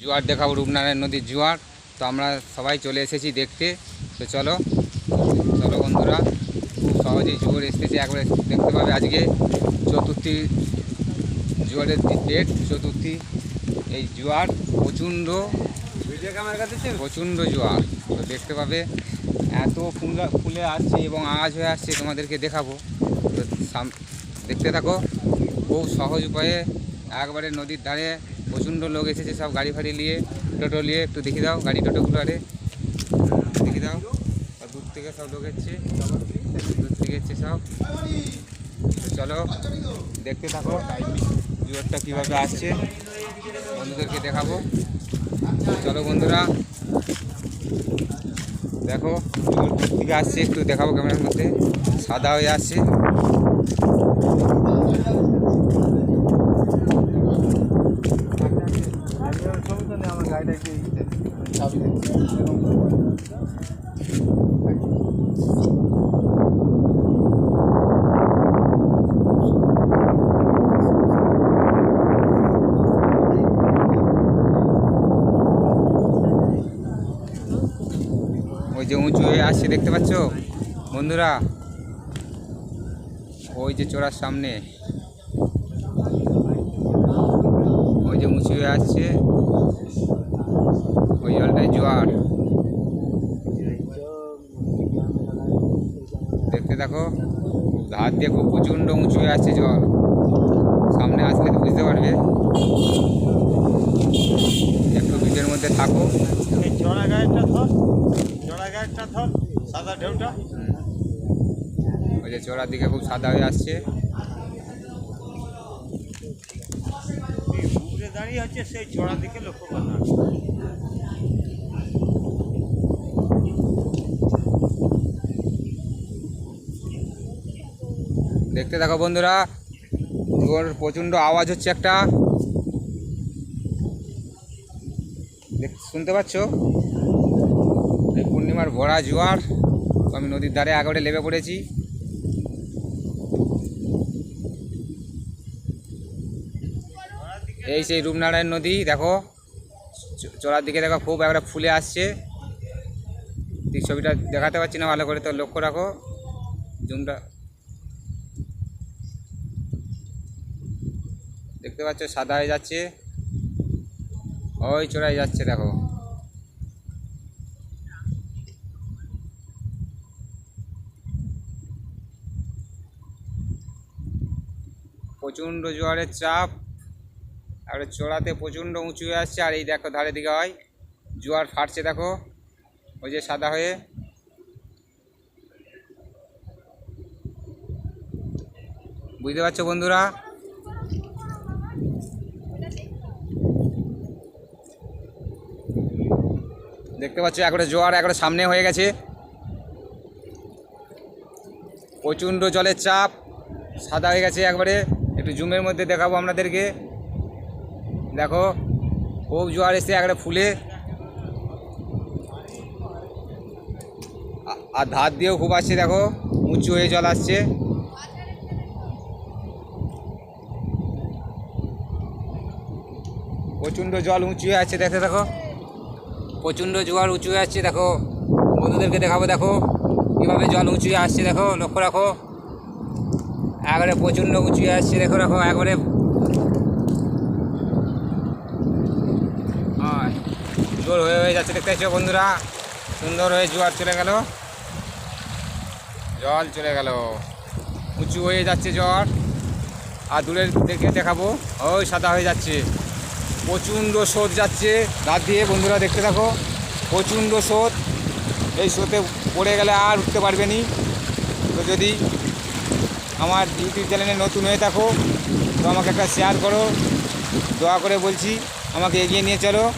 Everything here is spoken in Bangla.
জোয়ার দেখাবো রূপনারায়ণ নদীর জোয়ার। তো আমরা সবাই চলে এসেছি দেখতে। তো চলো চলো বন্ধুরা, খুব সহজেই জোয়ার এসেছে। একবারে দেখতে পাবে আজকে চতুর্থী জোয়ারের ডেট চতুর্থী এই জোয়ার। প্রচণ্ড প্রচণ্ড জোয়ার। তো দেখতে পাবে, এত ফুলা, ফুলে আসছে এবং আওয়াজ হয়ে আসছে, তোমাদেরকে দেখাবো। তো দেখতে থাকো, খুব সহজ উপায়ে একবারে নদীর ধারে প্রচণ্ড লোক এসেছে সব গাড়ি ফাড়ি নিয়ে, টোটো নিয়ে। একটু দেখি দাও গাড়ি টোটোগুলো আরে। দেখি দাও। আর দূর থেকে সব লোক এসছে। দূর থেকে এসছে সব। চলো, দেখতে থাকো। জোয়ারটা কীভাবে আসছে, বন্ধুদেরকে দেখাবো। চলো বন্ধুরা, দেখো দূর থেকে আসছে। একটু দেখাবো ক্যামেরার মধ্যে। সাদা হয়ে আসছে। আমার ওই যে উঁচু হয়ে আসছে দেখতে পাচ্ছ? বন্ধুরা ওই যে চোরার সামনে। হয়ে আসছে ওই জলটাই জোয়ার। দেখতে দেখো ধার দিয়ে খুব প্রচণ্ড উঁচু হয়ে আসছে জল। সামনে আসলে তো বুঝতে পারবে। একটু ভিড়ের মধ্যে থাকো। ধর ধর সাদা ঢেউটা। ওই যে চড়ার দিকে খুব সাদা হয়ে আসছে। দাঁড়িয়ে হচ্ছে সেই চড়া দিকে লক্ষ্য করতে দেখতে দেখো বন্ধুরা ওর প্রচণ্ড আওয়াজ হচ্ছে একটা। শুনতে পাচ্ছ? এই পূর্ণিমার ভরা জোয়ার, আমি নদীর ধারে একেবারে লেবে পড়েছি। এই সেই রূপনারায়ণ নদী, দেখো। চ- চড়ার দিকে দেখো, খুব একটা ফুলে আসছে। ঠিক ছবিটা দেখাতে পারছি না, ভালো করে তো লক্ষ্য রাখো। জুমটা দেখতে পাচ্ছ, সাদা হয়ে যাচ্ছে। ওই চড়াই যাচ্ছে, দেখো। প্রচণ্ড জোয়ারের চাপ। আর চড়াতে প্রচণ্ড উঁচু হয়ে আসছে, আর এই দেখো ধারে দিকে হয়, জোয়ার ফাটছে দেখো, ওই যে সাদা হয়ে। বুঝতে পারছ বন্ধুরা? দেখতে পাচ্ছ, একবারে জোয়ার একবারে সামনে হয়ে গেছে। প্রচণ্ড জলের চাপ, সাদা হয়ে গেছে একবারে। একটু জুমের মধ্যে দেখাবো আপনাদেরকে। দেখো, খুব জোয়ার এসে একবারে ফুলে। আর ধার দিয়েও খুব আসছে, দেখো, উঁচু হয়ে জল আসছে। প্রচণ্ড জল উঁচু হয়ে আছে দেখতে দেখো প্রচণ্ড জোয়ার উঁচু হয়ে আসছে, দেখো। বন্ধুদেরকে দেখাবো, দেখো, কীভাবে জল উঁচু হয়ে আসছে, দেখো, লক্ষ্য রাখো। একবারে প্রচণ্ড উঁচু হয়ে আসছে, দেখো রাখো একবারে হয় জোর হয়ে হয়ে যাচ্ছে, দেখতে বন্ধুরা? সুন্দর হয়ে জোয়ার চলে গেল। জল চলে গেল। উঁচু হয়ে যাচ্ছে জল। আর দূরের দেখে দেখাবো। ওই সাদা হয়ে যাচ্ছে। প্রচণ্ড স্রোত যাচ্ছে। রাত দিয়ে বন্ধুরা দেখতে থাকো। প্রচণ্ড স্রোত। এই স্রোতে পড়ে গেলে আর উঠতে পারবে নি। তো যদি আমার ইউটিউব চ্যানেলে নতুন হয়ে থাকো, তো আমাকে একটা শেয়ার করো। দোয়া করে বলছি, আমাকে এগিয়ে নিয়ে চলো।